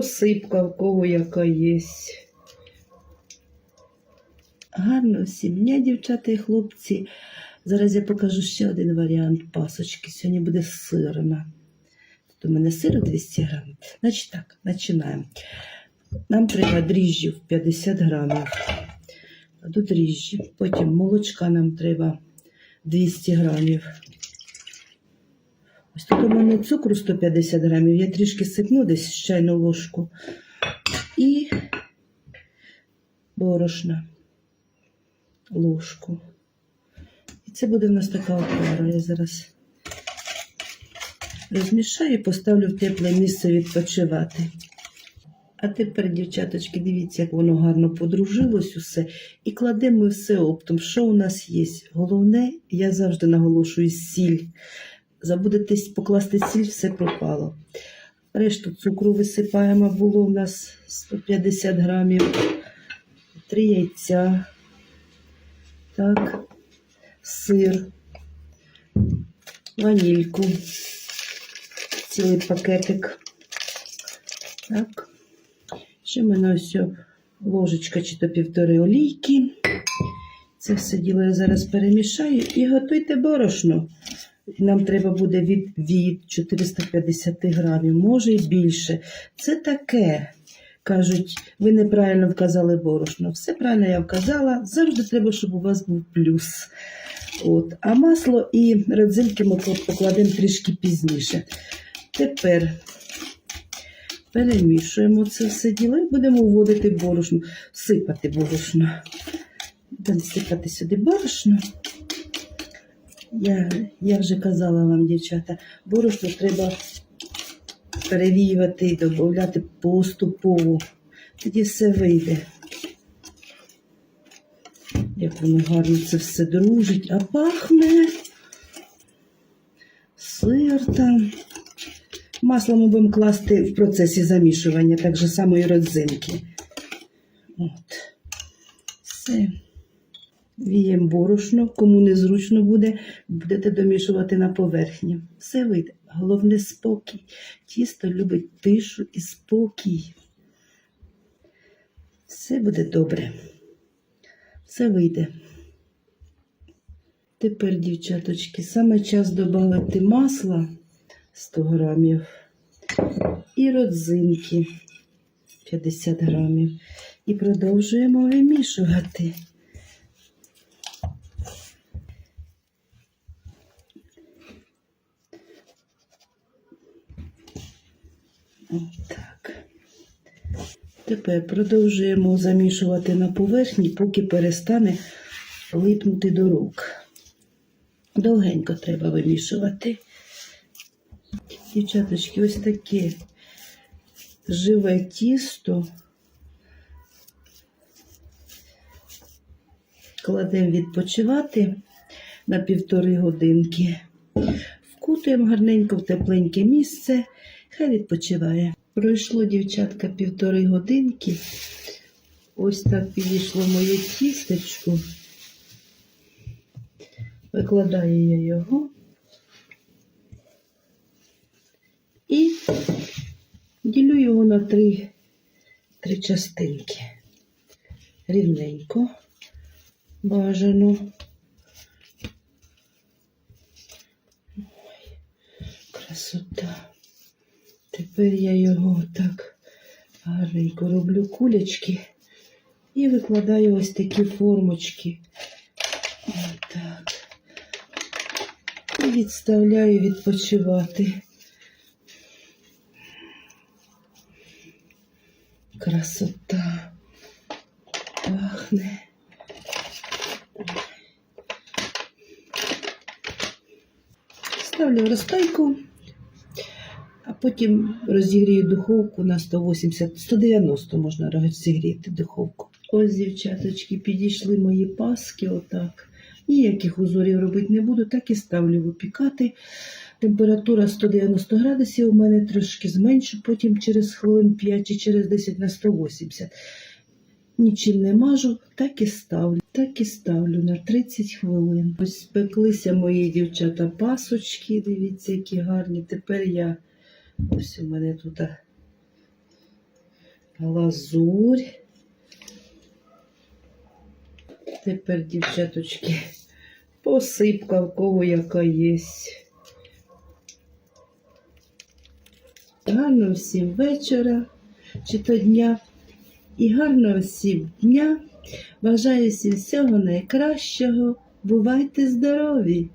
посипка, в кого яка є. Гарно всім дня, дівчата і хлопці. Зараз я покажу ще один варіант пасочки. Сьогодні буде сирна. Тут у мене сир 200 грам. Значить так, починаємо. Нам треба дріжджів 50 грамів. Тут дріжджі. Потім молочка нам треба 200 грамів. Ось тут у мене цукру 150 грамів. Я трішки сипну десь чайну ложку. І борошна ложку. І це буде в нас така опара. Я зараз розмішаю і поставлю в тепле місце відпочивати. А тепер, дівчаточки, дивіться, як воно гарно подружилось усе. І кладемо все оптом. Що у нас є? Головне, я завжди наголошую сіль. Забудете покласти сіль, все пропало. Решту цукру висипаємо, було у нас 150 грамів, три яйця, так, сир, ванільку, цілий пакетик. Так. Ще в мене ложечка чи то півтори олійки. Це все діло я зараз перемішаю і готуйте борошно. Нам треба буде від, від 450 грамів, може і більше. Це таке. Кажуть, ви неправильно вказали борошно. Все правильно я вказала. Завжди треба, щоб у вас був плюс. От. А масло і родзинки ми покладемо трішки пізніше. Тепер перемішуємо це все діло і будемо вводити борошно, сипати борошно. Будемо сипати сюди борошно. Я, я вже казала вам, дівчата, борошно треба перевіювати і додати поступово. Тоді все вийде. Як воно гарно це все дружить, а пахне сир там. Масло ми будемо класти в процесі замішування, так же само і родзинки. От. Все. Віємо борошно, кому незручно буде, будете домішувати на поверхні. Все вийде. Головне спокій. Тісто любить тишу і спокій. Все буде добре. Все вийде. Тепер, дівчаточки, саме час додати масла 100 грамів і родзинки 50 грамів. І продовжуємо вимішувати. Так. Тепер продовжуємо замішувати на поверхні, поки перестане липнути до рук. Довгенько треба вимішувати. Дівчаточки, ось таке живе тісто. Кладемо відпочивати на півтори годинки. Вкутуємо гарненько в тепленьке місце. Хай відпочиває. Пройшло, дівчатка, півтори годинки. Ось так підійшло моє тістечко. Викладаю я його. І ділю його на три, три частинки. Рівненько, бажано. Ой, красота. Тепер я його так гарненько роблю кулечки і викладаю ось такі формочки. Отак. І відставляю відпочивати. Красота пахне. Ставлю в розстойку, а потім розігрію духовку на 180, 190 можна розігріти духовку. Ось, дівчаточки, підійшли мої паски, отак. Ніяких узорів робити не буду, так і ставлю випікати. Температура 190 градусів у мене трошки зменшу, потім через хвилин 5 чи через 10 на 180. Нічим не мажу, так і ставлю. Так і ставлю на 30 хвилин. Ось спеклися мої дівчата пасочки. Дивіться, які гарні. Тепер я ось у мене тут глазурь. Тепер, дівчаточки, посипка в кого яка є. Гарного всім вечора чи то дня. І гарного всім дня. Бажаю всім всього найкращого. Бувайте здорові!